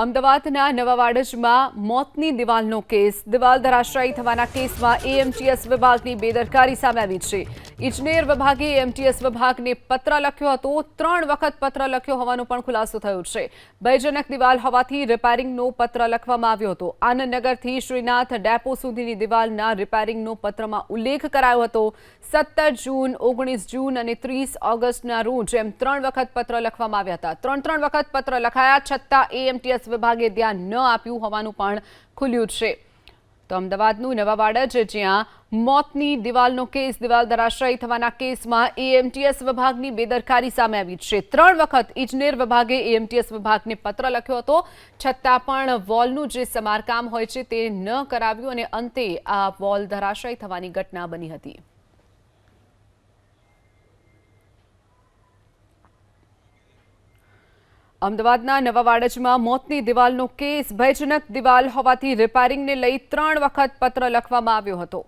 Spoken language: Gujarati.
અમદાવાદના નવા વાડજમાં મોતની દિવાલનો કેસ. દિવાલ ધરાશાયી થવાના કેસમાં એએમટીએસ વિભાગની બેદરકારી સામે આવી છે. ઇજનેર વિભાગે એએમટીએસ વિભાગને પત્ર લખ્યો હતો. ત્રણ વખત પત્ર લખ્યો હોવાનો પણ ખુલાસો થયો છે. ભયજનક દિવાલ હોવાથી રિપેરિંગનો પત્ર લખવામાં આવ્યો હતો. આનંદનગરથી શ્રીનાથ ડેપો સુધીની દિવાલના રિપેરિંગનો પત્રમાં ઉલ્લેખ કરાયો હતો. સત્તર જૂન, ઓગણીસ જૂન અને ત્રીસ ઓગસ્ટના રોજ એમ ત્રણ વખત પત્ર લખવામાં આવ્યા હતા. ત્રણ ત્રણ વખત પત્ર લખાયા છતાં એએમટીએસ વિભાગે ધ્યાન ન આપ્યું હોવાનું પણ ખુલ્યું છે. તો અમદાવાદનું નવા વાડજ, જ્યાં મોતની દિવાલનો કેસ, દિવાલ ધરાશાયી થવાના કેસમાં એએમટીએસ વિભાગની બેદરકારી સામે આવી છે. ત્રણ વખત ઇજનેર વિભાગે એએમટીએસ વિભાગને પત્ર લખ્યો હતો. છતાં પણ વોલનું જે સમારકામ હોય છે તે ન કરાવ્યું અને અંતે આ વોલ ધરાશાયી થવાની ઘટના બની હતી. અમદાવાદના નવા વાડજમાં મોતની દિવાલનો કેસ, ભયજનક દિવાલ હોવાથી રિપેરિંગને લઈ ત્રણ વખત પત્ર લખવામાં આવ્યો હતો.